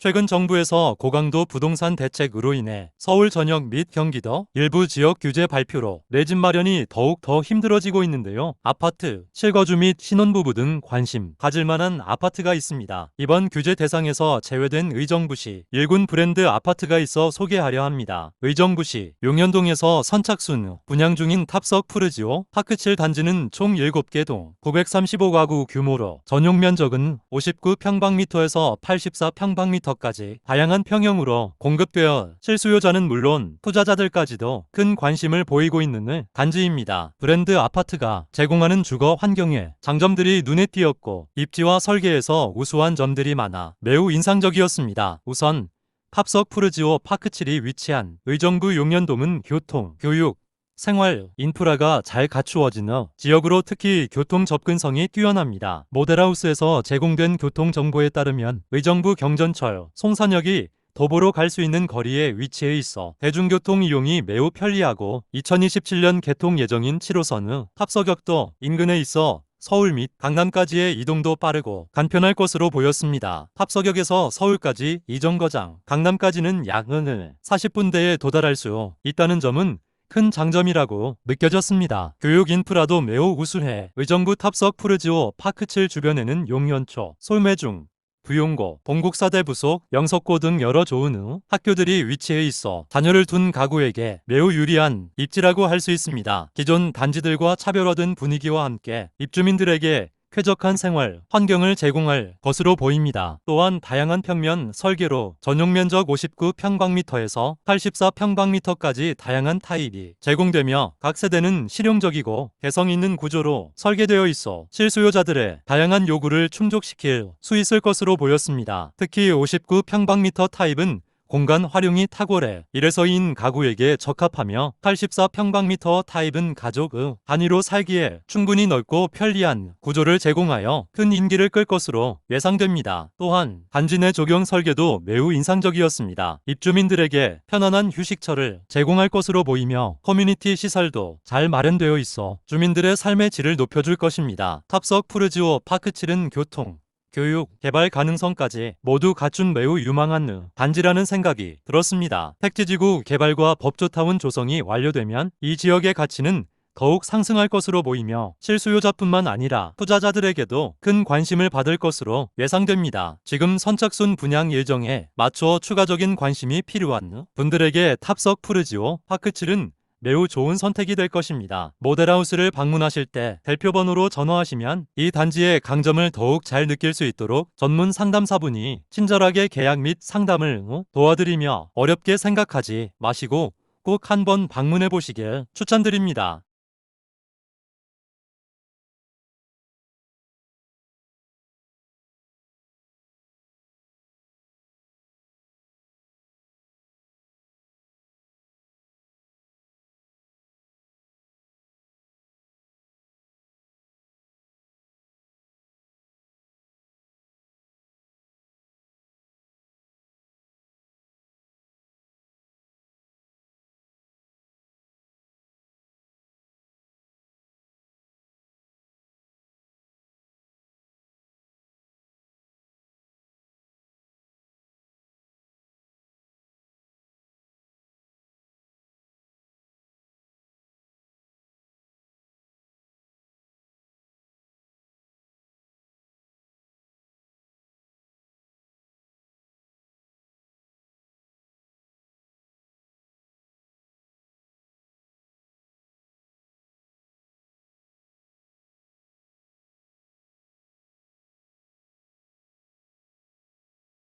최근 정부에서 고강도 부동산 대책으로 인해 서울 전역 및 경기도 일부 지역 규제 발표로 내 집 마련이 더욱 더 힘들어지고 있는데요. 아파트, 실거주 및 신혼부부 등 관심 가질 만한 아파트가 있습니다. 이번 규제 대상에서 제외된 의정부시 일군 브랜드 아파트가 있어 소개하려 합니다. 의정부시 용현동에서 선착순 분양 중인 탑석 푸르지오 파크칠 단지는 총 7개 동 935가구 규모로 전용 면적은 59평방미터에서 84평방미터 까지 다양한 평형으로 공급되어 실수요자는 물론 투자자들까지도 큰 관심을 보이고 있는 단지입니다. 브랜드 아파트가 제공하는 주거 환경에 장점들이 눈에 띄었고 입지와 설계에서 우수한 점들이 많아 매우 인상적이었습니다. 우선 탑석 푸르지오 파크칠이 위치한 의정부 용현동은 교통, 교육, 생활, 인프라가 잘 갖추어지는 지역으로 특히 교통 접근성이 뛰어납니다. 모델하우스에서 제공된 교통 정보에 따르면 의정부 경전철, 송산역이 도보로 갈 수 있는 거리에 위치해 있어 대중교통 이용이 매우 편리하고 2027년 개통 예정인 7호선의 합석역도 인근에 있어 서울 및 강남까지의 이동도 빠르고 간편할 것으로 보였습니다. 합석역에서 서울까지 이정거장, 강남까지는 약 40분대에 도달할 수 있다는 점은 큰 장점이라고 느껴졌습니다. 교육 인프라도 매우 우수해 의정부 탑석 푸르지오 파크칠 주변에는 용연초, 솔매중, 부용고, 동국사대 부속, 영석고 등 여러 좋은 후 학교들이 위치해 있어 자녀를 둔 가구에게 매우 유리한 입지라고 할 수 있습니다. 기존 단지들과 차별화된 분위기와 함께 입주민들에게 쾌적한 생활 환경을 제공할 것으로 보입니다. 또한 다양한 평면 설계로 전용 면적 59평방미터에서 84평방미터까지 다양한 타입이 제공되며 각 세대는 실용적이고 개성 있는 구조로 설계되어 있어 실수요자들의 다양한 요구를 충족시킬 수 있을 것으로 보였습니다. 특히 59평방미터 타입은 공간 활용이 탁월해 이래서 인 가구에게 적합하며 84평방미터 타입은 가족의 단위로 살기에 충분히 넓고 편리한 구조를 제공하여 큰 인기를 끌 것으로 예상됩니다. 또한 단지 내 조경 설계도 매우 인상적이었습니다. 입주민들에게 편안한 휴식처를 제공할 것으로 보이며 커뮤니티 시설도 잘 마련되어 있어 주민들의 삶의 질을 높여줄 것입니다. 탑석 푸르지오 파크칠은 교통, 교육, 개발 가능성까지 모두 갖춘 매우 유망한 단지라는 생각이 들었습니다. 택지지구 개발과 법조타운 조성이 완료되면 이 지역의 가치는 더욱 상승할 것으로 보이며 실수요자뿐만 아니라 투자자들에게도 큰 관심을 받을 것으로 예상됩니다. 지금 선착순 분양 일정에 맞춰 추가적인 관심이 필요한 분들에게 탑석 푸르지오 파크칠은 매우 좋은 선택이 될 것입니다. 모델하우스를 방문하실 때 대표번호로 전화하시면 이 단지의 강점을 더욱 잘 느낄 수 있도록 전문 상담사분이 친절하게 계약 및 상담을 도와드리며 어렵게 생각하지 마시고 꼭 한번 방문해 보시길 추천드립니다.